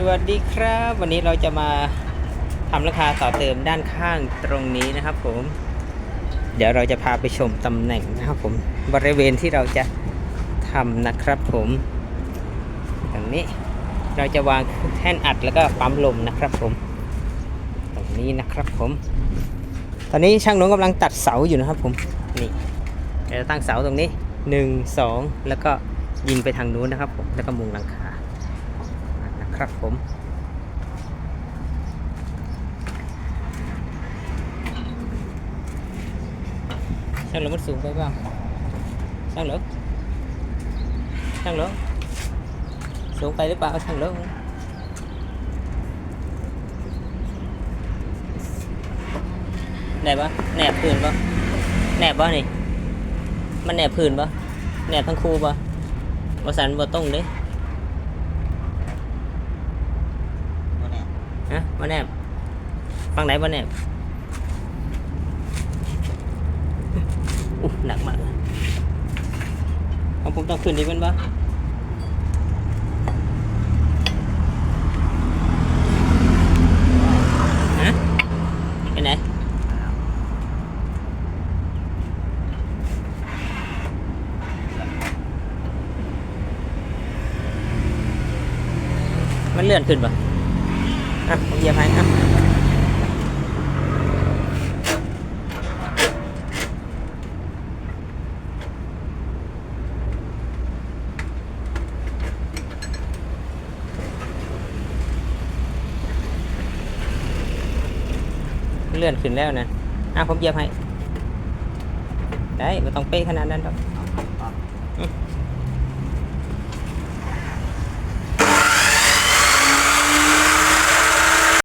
สวัสดีครับ วันนี้เราจะมาทำราคาต่อเติมด้านข้างตรงนี้นะครับผม เดี๋ยวเราจะพาไปชมตำแหน่งนะครับผมบริเวณที่เราจะทำนะครับผมตรงนี้เราจะวางแท่นอัดแล้วก็ปั๊มลมนะครับผม ตรงนี้นะครับผม ตอนนี้ช่างหนงกำลังตัดเสาอยู่นะครับผมนี่เดี๋ยวจะตั้งเสาตรงนี้หนึ่งสองแล้วก็ยิงไปทางนู้นนะครับผมแล้วก็มุงหลังคา ครับผมช่างเหลือมันสูงไปเปล่าช่างเหลือช่างเหลือสูงไปหรือเปล่าช่างเหลือแหนบปะแหนบพื้นปะแหนบปะนี่ มันแหนบพื้นปะแหนบทั้งคู่ปะบสันบ่ต้องเด้ บ่แน่ ฮะมาแนบฟังไหนมาแนบอู้หนักมากของผมต้องขึ้นดีเป็นปะฮะไปไหนมันเลื่อนขึ้นปะ อะผมเหยียบให้อะเลื่อนขึ้นแล้วนะอะผมเหยียบให้ ได้ไม่ต้องเป๊ะขนาดนั้นหรอก